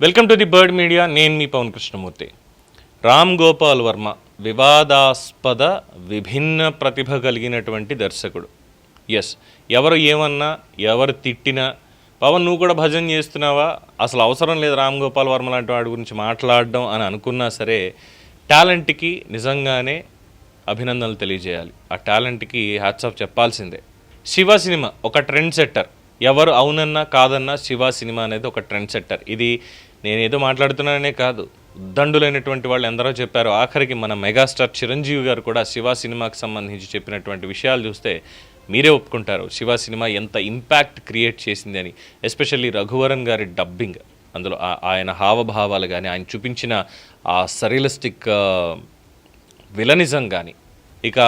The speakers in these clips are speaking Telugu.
Welcome to the bird media. నేను మీ పవన్ కృష్ణమూర్తి. రామ్ గోపాల్ వర్మ వివాదాస్పద విభిన్న ప్రతిభ కలిగినటువంటి దర్శకుడు. ఎస్ ఎవరు ఏమన్నా ఎవరు తిట్టినా పవన్ నువ్వు కూడా భజన చేస్తున్నావా? అసలు అవసరం లేదు రామ్ గోపాల్ వర్మ లాంటి వాడి గురించి మాట్లాడడం అని అనుకున్నా సరే టాలెంట్కి నిజంగానే అభినందనలు తెలియజేయాలి. ఆ టాలెంట్కి హ్యాట్సాప్ ఆఫ్ చెప్పాల్సిందే. శివ సినిమా ఒక ట్రెండ్ సెట్టర్ ఎవరు అవునన్నా కాదన్నా శివ సినిమా అనేది ఒక ట్రెండ్ సెట్టర్ ఇది నేనేదో మాట్లాడుతున్నాననే కాదు. ఉద్దండులైనటువంటి వాళ్ళు ఎందరో చెప్పారు. ఆఖరికి మన మెగాస్టార్ చిరంజీవి గారు కూడా శివ సినిమాకి సంబంధించి చెప్పినటువంటి విషయాలు చూస్తే మీరే ఒప్పుకుంటారు. శివ సినిమా ఎంత ఇంపాక్ట్ క్రియేట్ చేసింది అని ఎస్పెషల్లీ రఘువరన్ గారి డబ్బింగ్. అందులో ఆయన హావభావాలు కానీ ఆయన చూపించిన ఆ సరియలిస్టిక్ విలనిజం కానీ ఇక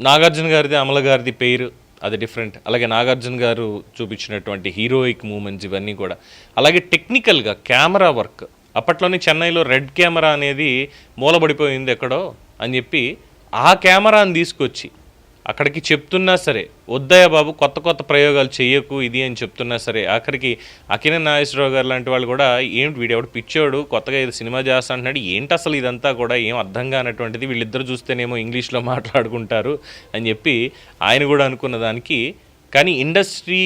నాగార్జున గారిది అమల గారిది పేరు అది డిఫరెంట్ అలాగే నాగార్జున గారు చూపించినటువంటి హీరోయిక్ మూమెంట్స్ ఇవన్నీ కూడా. అలాగే టెక్నికల్గా కెమెరా వర్క్ అప్పట్లోనే చెన్నైలో రెడ్ కెమెరా అనేది మూలబడిపోయింది ఎక్కడో అని చెప్పి ఆ కెమెరాని తీసుకొచ్చి అక్కడికి చెప్తున్నా సరే వద్దయ్య బాబు కొత్త కొత్త ప్రయోగాలు చేయకు ఇది అని చెప్తున్నా సరే ఆఖరికి అకిన నాగేశ్వరరావు గారు లాంటి వాళ్ళు కూడా ఏంటి వీడెవడు పిచ్చోడు కొత్తగా ఇది సినిమా చేస్తా అంటున్నాడు ఏంటి అసలు ఇదంతా కూడా ఏం అర్థం కానటువంటిది వీళ్ళిద్దరు చూస్తేనేమో ఇంగ్లీష్లో మాట్లాడుకుంటారు అని చెప్పి ఆయన కూడా అనుకున్న దానికి. కానీ ఇండస్ట్రీ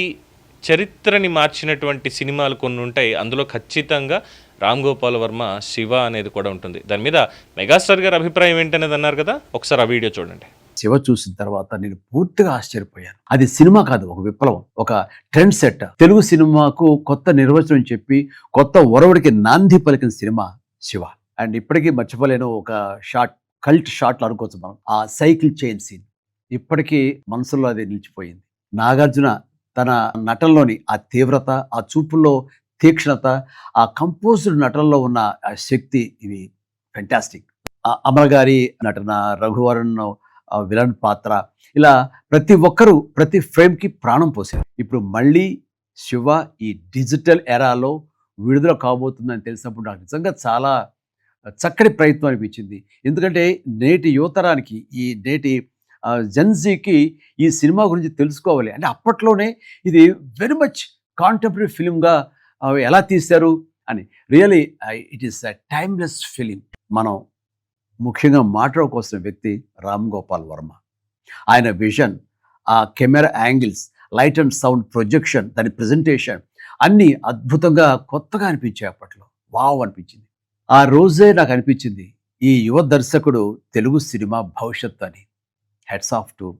చరిత్రని మార్చినటువంటి సినిమాలు కొన్ని ఉంటాయి అందులో ఖచ్చితంగా రామ్ గోపాల్ వర్మ శివ అనేది కూడా ఉంటుంది. దాని మీద మెగాస్టార్ గారి అభిప్రాయం ఏంటనేది అన్నారు కదా ఒకసారి ఆ వీడియో చూడండి. శివ చూసిన తర్వాత నేను పూర్తిగా ఆశ్చర్యపోయాను. అది సినిమా కాదు ఒక విప్లవం ఒక ట్రెండ్ సెట్ తెలుగు సినిమాకు కొత్త నిర్వచనం చెప్పి కొత్త ఒరవడికి నాంది పలికిన సినిమా శివ. అండ్ ఇప్పటికీ మర్చిపోలేను ఒక షార్ట్ కల్ట్ షాట్లు అనుకోవచ్చు మనం. ఆ సైకిల్ చైన్ సీన్. ఇప్పటికీ మనసులో అది నిలిచిపోయింది. నాగార్జున తన నటనలోని ఆ తీవ్రత ఆ చూపుల్లో తీక్షణత ఆ కంపోజ్డ్ నటనలో ఉన్న ఆ శక్తి ఇవి ఫెంటాస్టిక్ అమర్ గారి నటన రఘువరన్ విలన్ పాత్ర. ఇలా ప్రతి ఒక్కరూ ప్రతి ఫ్రేమ్కి ప్రాణం పోసారు. ఇప్పుడు మళ్ళీ శివ ఈ డిజిటల్ ఎరాలో విడుదల కాబోతుందని తెలిసినప్పుడు నాకు నిజంగా చాలా చక్కటి ప్రయత్నం అనిపించింది. ఎందుకంటే నేటి యువతరానికి ఈ నేటి జెన్జీకి ఈ సినిమా గురించి తెలుసుకోవాలి. అంటే అప్పట్లోనే ఇది వెరీ మచ్ కాంటెంపరీ ఫిలింగా ఎలా తీశారు అని. Really it is a timeless film. మనం ముఖ్యంగా మాట్లాడుకోవాల్సిన వ్యక్తి రామ్ గోపాల్ వర్మ. ఆయన విజన్ ఆ camera angles light and sound projection దాని ప్రజెంటేషన్ అన్నీ అద్భుతంగా కొత్తగా అనిపించాయి అప్పట్లో. వావ్ అనిపించింది. ఆ రోజే నాకు అనిపించింది ఈ యువ దర్శకుడు తెలుగు సినిమా భవిష్యత్ అని. Heads off to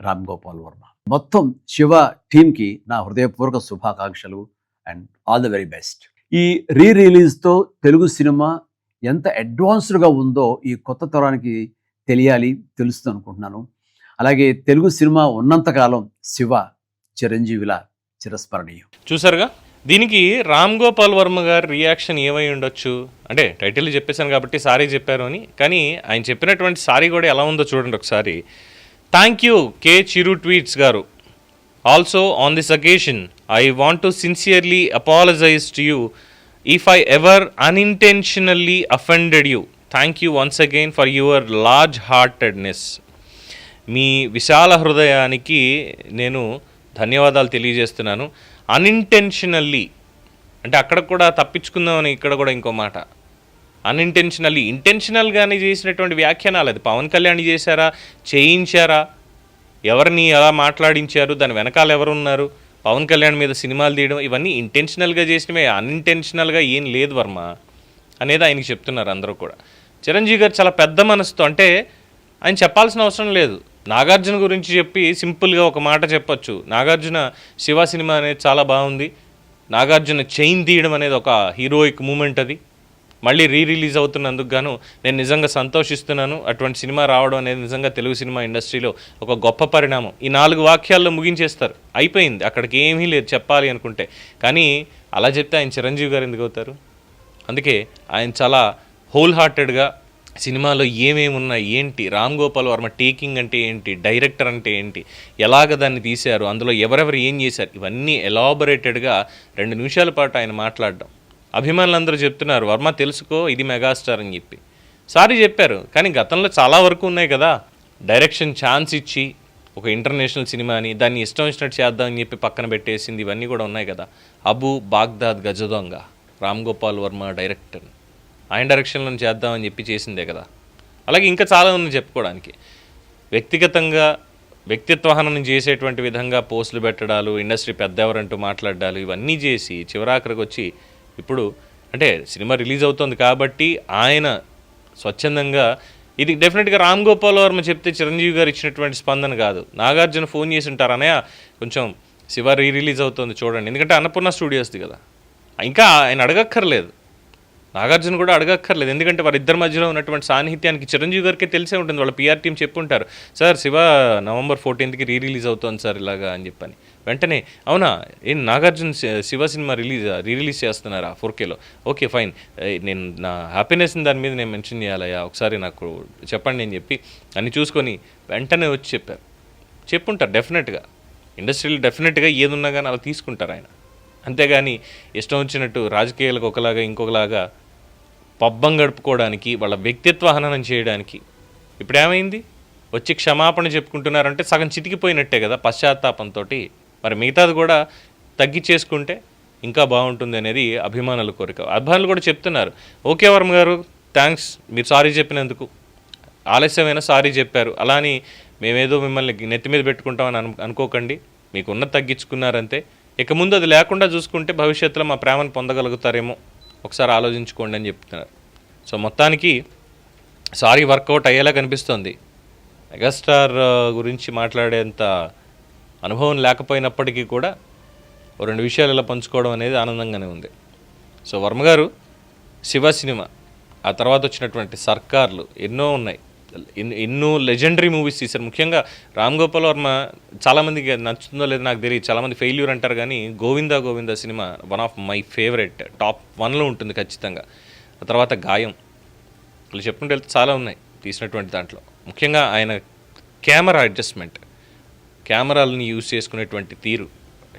Ram Gopal Varma. మొత్తం శివ టీంకి నా హృదయపూర్వక శుభాకాంక్షలు and all the very best. ఈ రీ రిలీజ్తో తెలుగు సినిమా ఎంత అడ్వాన్స్డ్గా ఉందో ఈ కొత్త తరానికి తెలియాలి తెలుస్తుంది అనుకుంటున్నాను. అలాగే తెలుగు సినిమా ఉన్నంతకాలం శివ చిరంజీవిలా చిరస్మరణీయం. చూసారుగా? దీనికి రామ్ గోపాల్ వర్మ గారి రియాక్షన్ ఏమై ఉండొచ్చు? అంటే టైటిల్ చెప్పేశాను కాబట్టి సారీ చెప్పారు అని. కానీ ఆయన చెప్పినటువంటి సారీ కూడా ఎలా ఉందో చూడండి ఒకసారి. Thank you K Chiru tweets గారు. Also on this occasion I want to sincerely apologise to you if I ever unintentionally offended you thank you once again for your large heartedness మీ విశాల హృదయానికి నేను ధన్యవాదాలు తెలియజేస్తున్నాను. అన్ఇంటెన్షనల్లీ అంటే అక్కడ కూడా తప్పించుకుందామని ఇక్కడ కూడా ఇంకో మాట. అన్ఇంటెన్షనల్లీ ఇంటెన్షనల్గానే చేసినటువంటి వ్యాఖ్యానాలు అది. పవన్ కళ్యాణ్ చేశారా? చేయించారా? ఎవరిని ఎలా మాట్లాడించారు? దాని వెనకాల ఎవరు ఉన్నారు పవన్ కళ్యాణ్ మీద సినిమాలు తీయడం ఇవన్నీ ఇంటెన్షనల్గా చేసినవే అన్ఇంటెన్షనల్గా ఏం లేదు వర్మ అనేది ఆయనకి చెప్తున్నారు అందరూ కూడా. చిరంజీవి గారు చాలా పెద్ద మనసుతో అంటే ఆయన చెప్పాల్సిన అవసరం లేదు. నాగార్జున గురించి చెప్పి సింపుల్గా ఒక మాట చెప్పొచ్చు. నాగార్జున శివ సినిమా అనేది చాలా బాగుంది. నాగార్జున చైన్ తీయడం అనేది ఒక హీరోయిక్ మూమెంట్ అది. మళ్ళీ రీ రిలీజ్ అవుతున్నందుకు గాను నేను నిజంగా సంతోషిస్తున్నాను. అటువంటి సినిమా రావడం అనేది నిజంగా తెలుగు సినిమా ఇండస్ట్రీలో ఒక గొప్ప పరిణామం. ఈ నాలుగు వాక్యాల్లో ముగించేస్తారు. అయిపోయింది. అక్కడికి ఏమీ లేదు చెప్పాలి అనుకుంటే. కానీ అలా చెప్తే ఆయన చిరంజీవి గారు ఎందుకు అవుతారు? అందుకే ఆయన చాలా హోల్ హార్టెడ్గా సినిమాలో ఏమేమి ఉన్నాయి ఏంటి రామ్ గోపాల్ వర్మ టేకింగ్ అంటే ఏంటి డైరెక్టర్ అంటే ఏంటి ఎలాగ దాన్ని తీశారు అందులో ఎవరెవరు ఏం చేశారు ఇవన్నీ ఎలాబొరేటెడ్గా రెండు నిమిషాల పాటు ఆయన మాట్లాడడం. అభిమానులందరూ చెప్తున్నారు వర్మ తెలుసుకో ఇది మెగాస్టార్ అని చెప్పి. సారీ చెప్పారు కానీ గతంలో చాలా వరకు ఉన్నాయి కదా. డైరెక్షన్ ఛాన్స్ ఇచ్చి ఒక ఇంటర్నేషనల్ సినిమాని దాన్ని ఇష్టం వచ్చినట్టు చేద్దామని చెప్పి పక్కన పెట్టేసింది ఇవన్నీ కూడా ఉన్నాయి కదా. అబు బాగ్దాద్ గజదొంగ రామ్ గోపాల్ వర్మ డైరెక్టర్. ఆయన డైరెక్షన్లో చేద్దామని చెప్పి చేసిందే కదా. అలాగే ఇంకా చాలా ఉంది చెప్పుకోవడానికి. వ్యక్తిగతంగా వ్యక్తిత్వహనం చేసేటువంటి విధంగా పోస్టులు పెట్టడాలు ఇండస్ట్రీ పెద్ద ఎవరంటూ మాట్లాడాలు ఇవన్నీ చేసి చివరాఖరికి వచ్చి ఇప్పుడు అంటే సినిమా రిలీజ్ అవుతుంది కాబట్టి ఆయన స్వచ్ఛందంగా ఇది డెఫినెట్గా రామ్ గోపాల్ వర్మ చెప్తే చిరంజీవి గారు ఇచ్చినటువంటి స్పందన కాదు. నాగార్జున ఫోన్ చేసి ఉంటారు అనయ్య కొంచెం శివ రీ రిలీజ్ అవుతుంది చూడండి. ఎందుకంటే అన్నపూర్ణ స్టూడియోస్ది కదా. ఇంకా ఆయన అడగక్కర్లేదు. నాగార్జున కూడా అడగక్కర్లేదు. ఎందుకంటే వారిద్దరి మధ్యలో ఉన్నటువంటి సాన్నిహిత్యానికి చిరంజీవి గారికే తెలిసే ఉంటుంది. వాళ్ళ పిఆర్ టీం చెప్పుంటారు సార్ శివ నవంబర్ ఫోర్టీన్త్కి రీ రిలీజ్ అవుతుంది సార్ ఇలాగా అని చెప్పని. వెంటనే అవునా? ఏం నాగార్జున శి- Shiva cinema release re release చేస్తున్నారా ఫోర్ కేలో? Okay fine. నేను నా హ్యాపీనెస్ దాని మీద నేను మెన్షన్ చేయాలయ్యా. ఒకసారి నాకు చెప్పండి అని చెప్పి అన్ని చూసుకొని వెంటనే వచ్చి చెప్పారు. చెప్పుంటారు డెఫినెట్గా. ఇండస్ట్రీలో డెఫినెట్గా ఏది ఉన్నా కానీ అలా తీసుకుంటారు ఆయన. అంతేగాని ఇష్టం వచ్చినట్టు రాజకీయాలకు ఒకలాగా ఇంకొకలాగా పబ్బం గడుపుకోవడానికి వాళ్ళ వ్యక్తిత్వ హననం చేయడానికి. ఇప్పుడు ఏమైంది? వచ్చి క్షమాపణ చెప్పుకుంటున్నారంటే సగం చితికిపోయినట్టే కదా పశ్చాత్తాపంతో మరి మిగతాది కూడా తగ్గిచ్చేసుకుంటే ఇంకా బాగుంటుంది అనేది అభిమానుల కోరిక. అభిమానులు కూడా చెప్తున్నారు ఓకే వర్మ గారు థ్యాంక్స్ మీరు సారీ చెప్పినందుకు. ఆలస్యమైన సారీ చెప్పారు. అలా అని మేమేదో మిమ్మల్ని నెత్తి మీద పెట్టుకుంటామని అను అనుకోకండి. మీకు ఉన్న తగ్గించుకున్నారంతే. ఇక ముందు అది లేకుండా చూసుకుంటే భవిష్యత్తులో మా ప్రేమను పొందగలుగుతారేమో. ఒకసారి ఆలోచించుకోండి అని చెప్తున్నారు. సో మొత్తానికి సారీ వర్కౌట్ అయ్యేలా కనిపిస్తుంది. మెగాస్టార్ గురించి మాట్లాడేంత అనుభవం లేకపోయినప్పటికీ కూడా ఓ రెండు విషయాలు ఇలా పంచుకోవడం అనేది ఆనందంగానే ఉంది. సో వర్మ గారు శివ సినిమా ఆ తర్వాత వచ్చినటువంటి సర్కార్లు ఎన్నో ఉన్నాయి. ఎన్నో లెజెండరీ మూవీస్ తీశారు. ముఖ్యంగా రామ్ గోపాల్ వర్మ చాలామందికి నచ్చుతుందో లేదో నాకు తెలియదు. చాలామంది ఫెయిల్యూర్ అంటారు కానీ Govinda Govinda cinema one of my favourite top వన్లో ఉంటుంది ఖచ్చితంగా. ఆ తర్వాత గాయం వాళ్ళు చెప్పుకుంటే చాలా ఉన్నాయి తీసినటువంటి దాంట్లో. ముఖ్యంగా ఆయన కెమెరా అడ్జస్ట్మెంట్. కెమెరాలని యూజ్ చేసుకునేటువంటి తీరు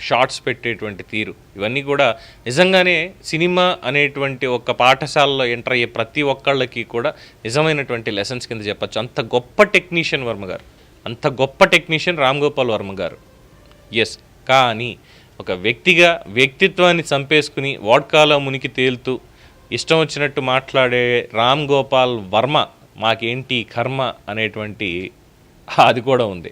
షార్ట్స్ పెట్టేటువంటి తీరు ఇవన్నీ కూడా నిజంగానే సినిమా అనేటువంటి ఒక పాఠశాలలో ఎంటర్ అయ్యే ప్రతి ఒక్కళ్ళకి కూడా నిజమైనటువంటి లెసన్స్ కింద చెప్పచ్చు. అంత గొప్ప టెక్నీషియన్ వర్మ గారు. అంత గొప్ప టెక్నీషియన్ రామ్ గోపాల్ వర్మ గారు. ఎస్ కానీ ఒక వ్యక్తిగా వ్యక్తిత్వాన్ని చంపేసుకుని వాడ్కాలో మునికి తేలుతూ ఇష్టం వచ్చినట్టు మాట్లాడే రామ్ గోపాల్ వర్మ మాకేంటి కర్మ అనేటువంటి అది కూడా ఉంది.